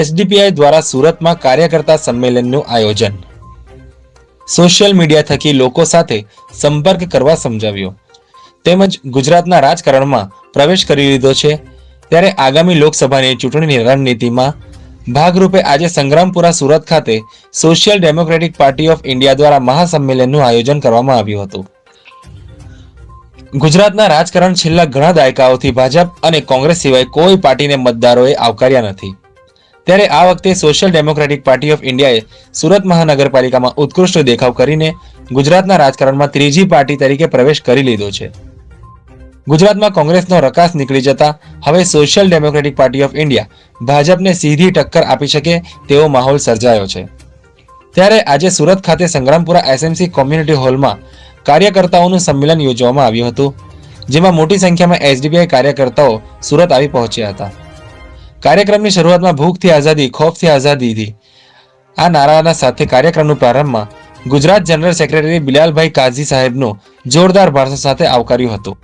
SDPI દ્વારા સુરતમાં કાર્યકર્તા સંમેલનનું આયોજન. સોશિયલ મીડિયા થકી લોકો સાથે સંપર્ક કરવા સમજાવ્યો. તેમજ ગુજરાતના રાજકારણમાં પ્રવેશ કરી લીધો છે. ત્યારે આગામી લોકસભાની ચૂંટણીની રણનીતિમાં ભાગરૂપે આજે સંગ્રામપુરા સુરત ખાતે social democratic party of India દ્વારા મહાસંમેલનનું આયોજન કરવામાં આવ્યું હતું. ગુજરાતના રાજકારણ છેલ્લા ઘણા દાયકાઓથી ભાજપ અને કોંગ્રેસ સિવાય કોઈ પાર્ટીને મતદારોએ આવકાર્યા નથી. ત્યારે આ વખતે સોશિયલ ડેમોક્રેટિક પાર્ટી ઓફ ઇન્ડિયાએ સુરત મહાનગરપાલિકામાં ઉત્કૃષ્ટ દેખાવ કરીને ગુજરાતના રાજકારણમાં ત્રીજી પાર્ટી તરીકે પ્રવેશ કરી લીધો છે. ગુજરાતમાં કોંગ્રેસનો રકાસ નીકળી જતા હવે social democratic party of India ભાજપને સીધી ટક્કર આપી શકે તેવો માહોલ સર્જાયો છે. ત્યારે આજે સુરત ખાતે સંગ્રામપુરા એસએમસી કોમ્યુનિટી હોલમાં કાર્યકર્તાઓનું સંમેલન યોજવામાં આવ્યું હતું, જેમાં મોટી સંખ્યામાં એસડીબીઆઈ કાર્યકર્તાઓ સુરત આવી પહોંચ્યા હતા. કાર્યક્રમની શરૂઆતમાં ભૂખથી આઝાદી ખોફથી આઝાદીથી આ નારાના સાથે કાર્યક્રમનું પ્રારંભમાં ગુજરાત જનરલ સેક્રેટરી બિલાલભાઈ કાઝી સાહેબનું જોરદાર ભાષણ સાથે આવકાર્યું હતું.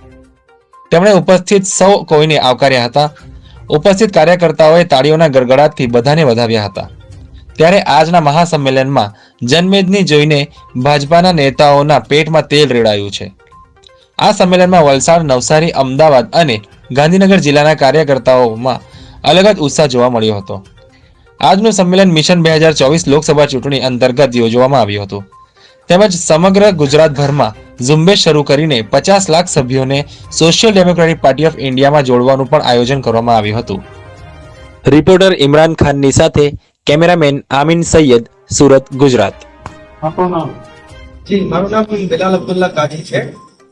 તેમણે ઉપસ્થિત સૌ કોઈને આવકાર્યા હતા. ઉપસ્થિત કાર્યકર્તાઓએ તાળીઓના ગડગડાટથી બધાને વધાવ્યા હતા. ત્યારે આજના મહાસંમેલનમાં જનમેદની જોઈને ભાજપાના નેતાઓના પેટમાં તેલ રેડાયું છે. આ સંમેલનમાં વલસાડ, નવસારી, અમદાવાદ અને ગાંધીનગર જિલ્લાના કાર્યકર્તાઓમાં અલગ જ ઉત્સાહ જોવા મળ્યો હતો. આજનું સંમેલન મિશન બે હજાર ચોવીસ લોકસભા ચૂંટણી અંતર્ગત યોજવામાં આવ્યું હતું. તેમજ સમગ્ર ગુજરાતભરમાં ઝુંબેશ શરૂ કરીને પચાસ લાખ સભ્યોને સોશિયલ ડેમોક્રેટિક પાર્ટી ઓફ ઇન્ડિયામાં જોડવાનું પણ આયોજન કરવામાં આવ્યું હતું. રિપોર્ટર ઇમરાન ખાનની સાથે કેમેરામેન આમીન સૈયદ સુરત ગુજરાત. જી મારું નામ બિલાલ અબ્દુલ્લા કાજી છે.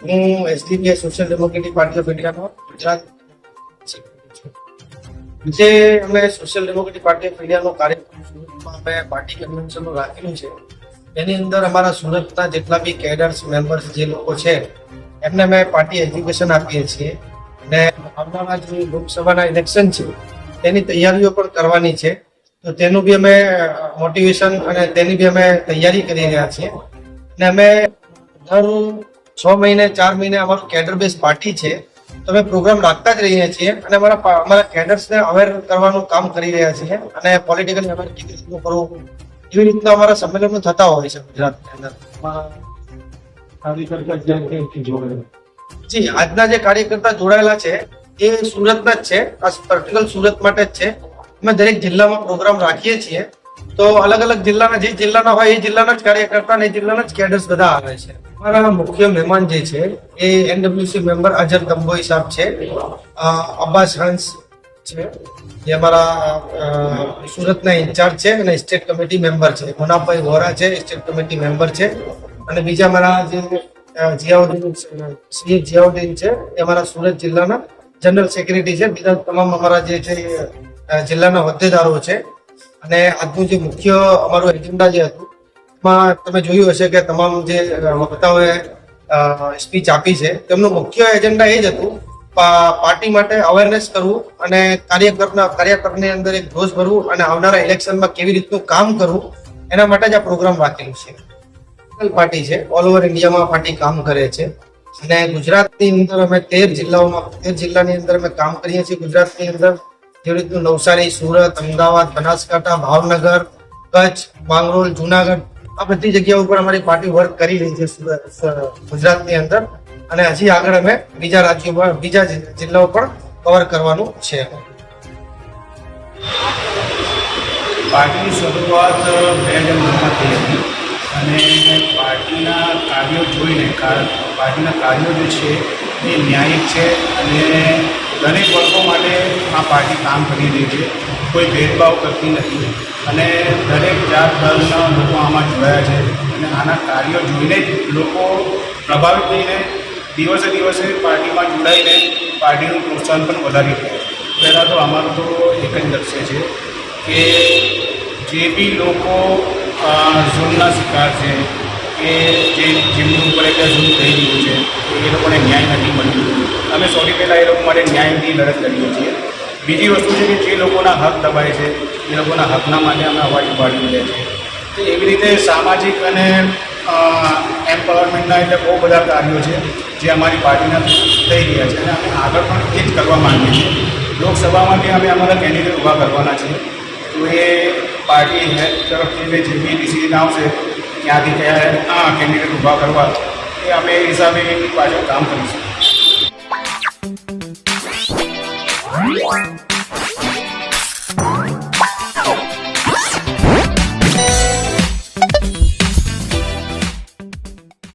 હું SDPI social democratic party of ઇન્ડિયાનો Gujarat. જે અમે સોશિયલ ડેમોક્રેટિક પાર્ટી ઓફ ઇન્ડિયાનો કાર્યક્રમ અમે પાર્ટી કન્વેન્શન રાખેલું છે. એની અંદર અમારા સુરતના જેટલા બી કેડર્સ મેમ્બર્સ જે લોકો છે, એમને અમે પાર્ટી એજ્યુકેશન આપીએ છીએ. અને આવનારા જે લોકસભાના ઇલેક્શન છે, તેની તૈયારીઓ પણ કરવાની છે. તો તેનું બી અમે મોટિવેશન અને તેની બી અમે તૈયારી કરી રહ્યા છીએ. અને અમે દર છ મહિને, ચાર મહિને અમારું કેડર બેઝ પાર્ટી છે. તો અમે પ્રોગ્રામ રાખતા જ રહીએ છીએ અને અમારા અમારા કેડર્સને અવેર કરવાનું કામ કરી રહ્યા છીએ અને પોલિટિકલ અવેર કેવી રીતનું કરવું એવી રીતના અમારા સંમેલનો થતા હોય છે ગુજરાતની અંદર. જી આજના જે કાર્યકર્તા જોડાયેલા છે એ સુરતના જ છે આ પર્ટિક્યુલર સુરત માટે જ છે. અમે દરેક જિલ્લામાં પ્રોગ્રામ રાખીએ છીએ. તો અલગ અલગ જિલ્લાના જે જિલ્લાના હોય એ જિલ્લાના જ કાર્યકર્તા અને જિલ્લાના જ કેડર્સ બધા આવે છે. અમારા મુખ્ય મહેમાન જે છે એ એનડબ્લ્યુસી મેમ્બર અજર ગંભોઈ સાહેબ છે અબ્બાસ હંસ છે જે અમારા સુરતના ઇન્ચાર્જ છે અને સ્ટેટ કમિટી મેમ્બર છે. મોનાભાઈ વોરા છે, સ્ટેટ કમિટી મેમ્બર છે. અને બીજા અમારા જે જિયાઉદ્દીન શ્રી જિયાઉદ્દીન છે, એ અમારા સુરત જિલ્લાના જનરલ સેક્રેટરી છે. બીજા તમામ અમારા જે છે જિલ્લાના હોદ્દેદારો છે. અને આજનું જે મુખ્ય અમારું એજન્ડા જે હતું, એમાં તમે જોયું હશે કે તમામ જે વક્તાઓએ સ્પીચ આપી છે. તેમનું મુખ્ય એજન્ડા એ જ હતું પાર્ટી માટે અવેરનેસ કરવું અને કાર્યકરના, કાર્યકરની અંદર એક જોશ ભરવું અને આવનારા ઇલેક્શનમાં કેવી રીતનું કામ કરવું, એના માટે જ આ પ્રોગ્રામ રાખેલું છે. પાર્ટી છે ઓલ ઓવર ઇન્ડિયામાં પાર્ટી કામ કરે છે. અને ગુજરાતની અંદર અમે તેર જિલ્લાઓમાં, તેર જિલ્લાની અંદર અમે કામ કરીએ છીએ. ગુજરાતની અંદર જેવી રીતનું નવસારી, સુરત, અમદાવાદ, બનાસકાંઠા, ભાવનગર, કચ્છ, માંગરોળ, જુનાગઢ, આ બધી જગ્યાઓ ઉપર અમારી પાર્ટી વર્ક કરી રહી છે ગુજરાતની અંદર. અને હજી આગળ અમે બીજા રાજ્યોમાં, બીજા જિલ્લાઓ પણ કવર કરવાનું છે. પાર્ટીની શરૂઆત બે હજાર નવમાં થઈ હતી. અને પાર્ટીના કાર્યો જોઈને પાર્ટીના કાર્યો જે છે, એ ન્યાયિક છે અને દરેક વર્ગો માટે આ પાર્ટી કામ કરી રહી છે. કોઈ ભેદભાવ કરતી નથી. અને દરેક જાત ધર્મના લોકો આમાં જોડાયા છે. અને આના કાર્યો જોઈને જ લોકો પ્રભાવિત થઈને દિવસે દિવસે પાર્ટીમાં જોડાઈને પાર્ટીનું પ્રોત્સાહન પણ વધારી રહ્યા પહેલાં તો અમારું તો એક જ લક્ષ્ય છે કે જે બી લોકો ઝૂમના શિકાર છે, કે જે જેમની ઉપર એક ઝૂમ થઈ રહ્યું છે, એ લોકોને ન્યાય નથી અમે સૌથી પહેલાં એ લોકો માટે ન્યાયની લડત કરીએ છીએ. બીજી વસ્તુ છે કે જે લોકોના હક દબાય છે, એ લોકોના હકના માટે અમે અવાજ ઉપાડી રહ્યા છીએ. તો એવી રીતે સામાજિક અને એમ્પાવરમેન્ટના એટલે બહુ બધા કાર્યો છે જે અમારી પાર્ટીના થઈ રહ્યા છે અને અમે આગળ પણ એ જ કરવા માંગીએ છીએ. લોકસભામાં બી અમે અમારા કેન્ડિડેટ ઊભા કરવાના છીએ. તો એ પાર્ટી હેડ તરફથી જે બી ડિસિઝન આવશે, ત્યાંથી કયા કેન્ડિડેટ ઊભા કરવા, એ અમે એ હિસાબે પાછળ કામ કરીશું. What?